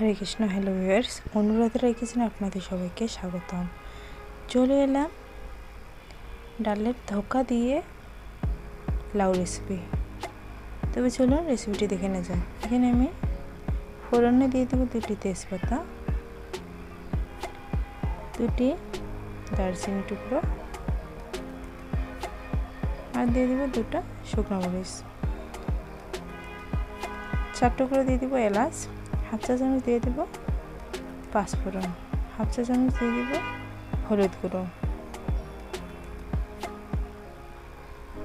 Hare Krishna, hello viewers. অনুরাধারা কিচেনে আপনাদের সবাইকে স্বাগতম। চলে এলাম ডালের ধোকা দিয়ে লাউ রেসিপি তবে চলুন রেসিপিটি দেখে নেওয়া যায় এখানে আমি ফোড়নে দিয়ে দেবো দুটি তেজপাতা, দুটি দারচিনি টুকরো, আর দিয়ে দেবো দুটো শুকনো মরিচ। চার টুকরো দিয়ে দেবো এলাচ। হাফ চা চামচ দিয়ে দেবো পাঁচফোড়ন হাফ চা চামচ দিয়ে দেবো হলুদ গুঁড়ো।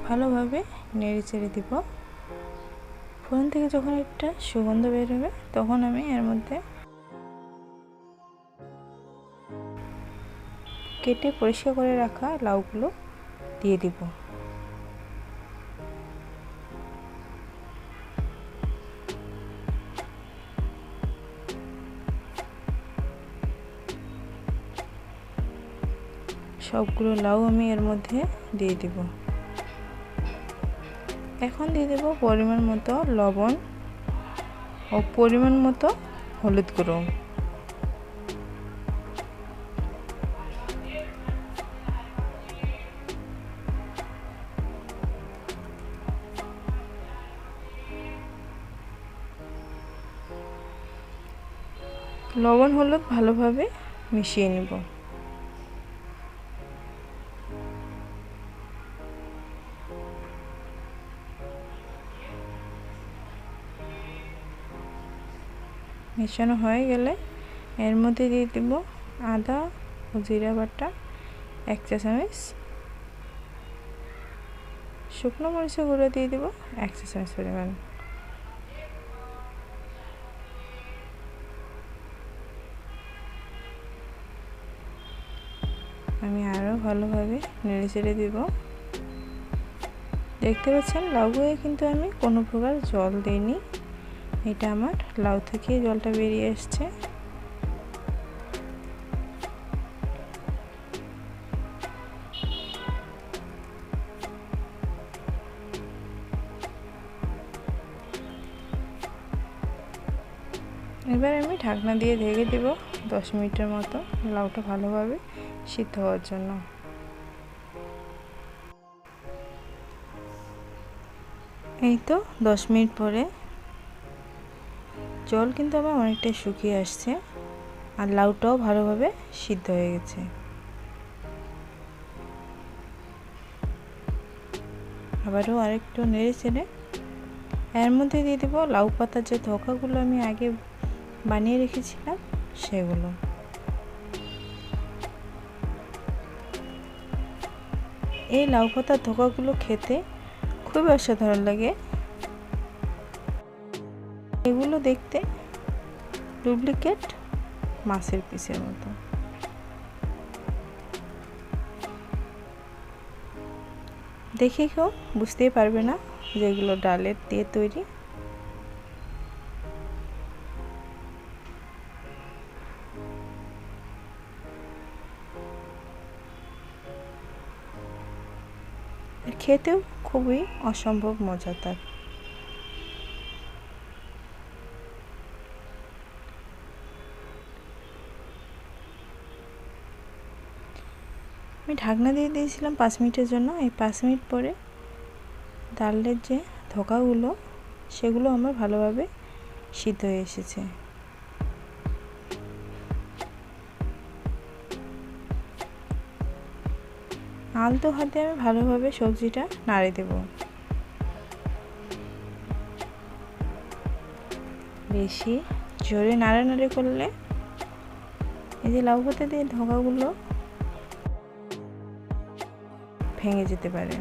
ভালোভাবে নেড়ে চেড়ে দিব। ফোড়ন থেকে যখন একটা সুগন্ধ বেরোবে তখন আমি এর মধ্যে কেটে পরিষ্কার করে রাখা লাউগুলো দিয়ে দিব। সবগুলো লাউ আমি এর মধ্যে দিয়ে দিব। এখন দিয়ে দেব পরিমাণ মতো লবণ ও পরিমাণ মতো হলুদ গুঁড়ো। লবণ হলুদ ভালোভাবে মিশিয়ে নেব। মেশানো হয়ে গেলে এর মধ্যে দিয়ে দেব আদা ও জিরা বাটা, এক চা চামচ শুকনো মরিচের গুঁড়ো দিয়ে দেবো এক চা চামচ পরিমাণ। আমি আরও ভালোভাবে নেড়ে চেড়ে দিব। দেখতে পাচ্ছেন লাউয়ে কিন্তু আমি কোনো প্রকার জল দিইনি। এটা আমার, লাউ থেকে জলটা বেরিয়ে এসছে। এবার আমি ঢাকনা দিয়ে ঢেকে দেব দশ মিনিটের মতো, লাউটা ভালোভাবে সিদ্ধ হওয়ার জন্য। এই তো দশ মিনিট পরে জল কিন্তু আবার অনেকটাই শুকিয়ে আসছে আর লাউটাও ভালোভাবে সিদ্ধ হয়ে গেছে। আবারও আরেকটু নেড়ে চেড়ে এর মধ্যে দিয়ে দেবো লাউ পাতার যে ধোকাগুলো আমি আগে বানিয়ে রেখেছিলাম সেগুলো। এই লাউ পাতার ধোকাগুলো খেতে খুবই অসাধারণ লাগে। এগুলো দেখতে ডুপ্লিকেট মাছের পিসের মতো। দেখে কেউ বুঝতেই পারবে না যে এগুলো ডালের দিয়ে তৈরি। খেতেও খুবই অসম্ভব মজাদার। আমি ঢাকনা দিয়ে দিয়েছিলাম পাঁচ মিনিটের জন্য। এই পাঁচ মিনিট পরে ডালের যে ধোকাগুলো, সেগুলো আমার ভালোভাবে সিদ্ধ হয়ে এসেছে। আলতো হাতে আমি ভালোভাবে সবজিটা নাড়ে দেব। বেশি জোরে নাড়ানাড়ি করলে এই যে লাউ পাতা দিয়ে ধোকাগুলো ভেঙে যেতে পারে।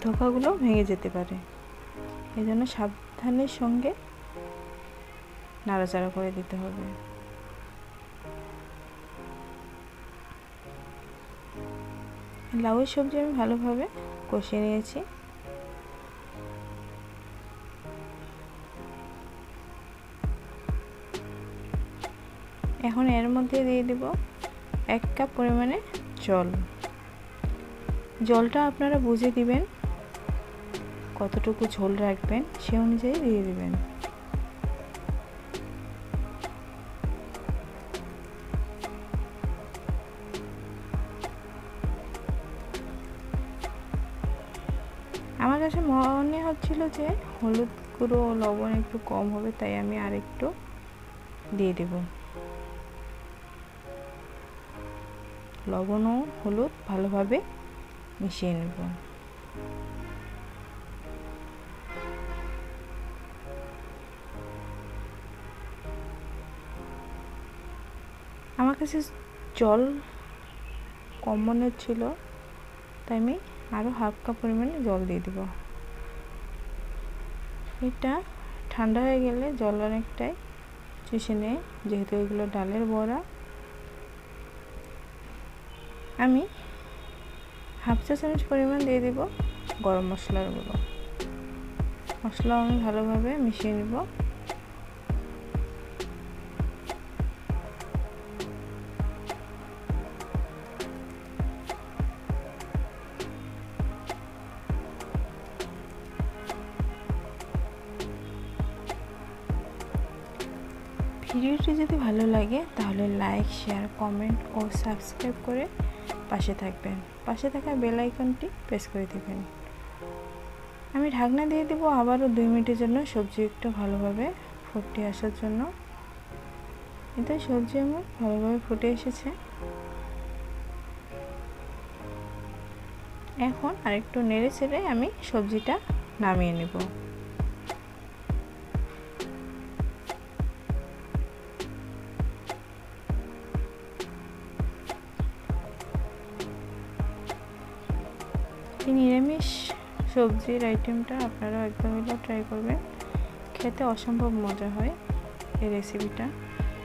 ধোকাগুলো ভেঙে যেতে পারে। এই জন্য সাবধানের সঙ্গে নাড়াচাড়া করে দিতে হবে। লাউয়ের সবজি আমি ভালোভাবে কষিয়ে নিয়েছি। এখন এর মধ্যে দিয়ে দেব এক কাপ পরিমাণে জল। জলটা আপনারা বুঝে দিবেন, কতটুকু ঝোল রাখবেন সে অনুযায়ী দিয়ে দেবেন। আমার কাছে মনে হচ্ছিল যে হলুদ গুঁড়ো লবণ একটু কম হবে, তাই আমি আর একটু দিয়ে দেব। লবণ ও হলুদ ভালোভাবে মিশিয়ে নেব। আমার কাছে জল কম মনে হচ্ছিল তাই আমি আরও হাফ কাপ পরিমাণে জল দিয়ে দেব। এটা ঠান্ডা হয়ে গেলে জল অনেকটাই চুষে নেয়, যেহেতু এগুলো ডালের বড়া আমি হাফ চা চামচ পরিমাণ দিয়ে দিব গরম মশলার গুঁড়ো। মশলা আমি ভালোভাবে মিশিয়ে নেব। ভিডিওটি যদি ভালো লাগে, তাহলে লাইক, শেয়ার, কমেন্ট ও সাবস্ক্রাইব করে পাশে থাকবেন। পাশে থাকা বেল আইকনটি প্রেস করে দেবেন। আমি ঢাকনা দিয়ে দেব আবারও দুই মিনিটের জন্য সবজি একটু ভালোভাবে ফুটে আসার জন্য। এতে সবজি আমার ভালোভাবে ফুটে এসেছে। এখন আরেকটু নেড়ে ছেড়ে আমি সবজিটা নামিয়ে নেব। নিরামিষ সবজির আইটেমটা আপনারা একদম হলেও ট্রাই করবেন। খেতে অসম্ভব মজা হয় এই রেসিপিটা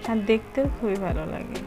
আর দেখতেও খুবই ভালো লাগে।